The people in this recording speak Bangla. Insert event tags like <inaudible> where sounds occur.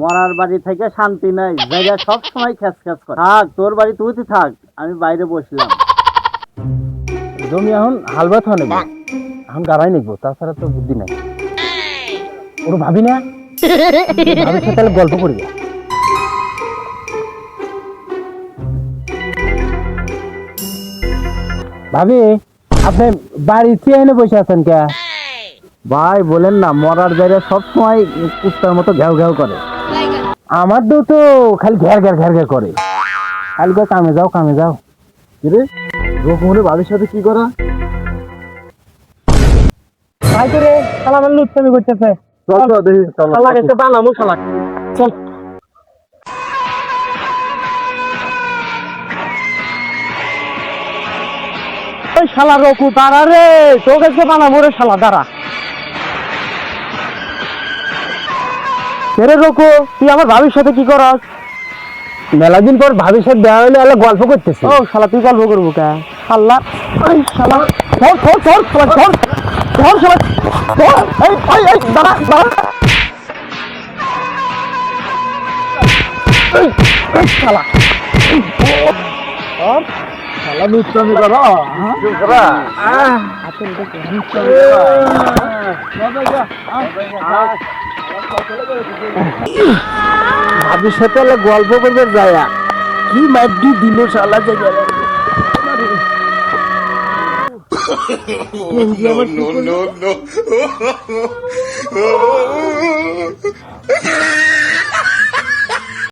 মরার বাড়ি থেকে শান্তি নাই জায়গা সব সময় খ্যাস খ্যাস করে। থাক তোর বাড়ি তুই তো থাক আমি বাইরে বসলাম। জমি এখন হালবাত হওয়া নেব এখন গাড়াই নেব তাছাড়া তো বুদ্ধি নাই। ওর ভাবি না? ভাবির সাথে তাহলে গল্প করি ভাবি আপনি বাড়িতে এনে বসে আছেন কে? ভাই বলেন না মরার জায়গা সব সময় কুত্তার মতো ঘেউ ঘেউ করে। আমার তো তো খালি ঘের ঘের ঘের ঘের করে। খালি কয় কামে যাও কামে যাও। কিরে রকমরে ভাবির সাথে কি করা? ভাই করে শালা লুচ্ছামি করতেছে। চল চল দেখি চল। শালা গেছে বানামু শালা। চল। ওই শালা রকু তারা রে তোর কাছে বানাবো রে শালা দাঁড়া। রে রকু তুই আমার ভাবির সাথে কি করস মেলা দিন পর ভাবির সাথে দেওয়া হইলে আলো গল্প করতেছি ও শালা তুই গল্প করব কে শালা ওই শালা ধর ধর ধর শালা ধর ধর শালা ধর এই এই এই দাঁড়া দাঁড়া এই, এই শালা শালা লুচ্চামি করা ভাবির সাথে গল্প করবে যায় কি মাইডি দিল শালা যে গেল no, no, no. <laughs>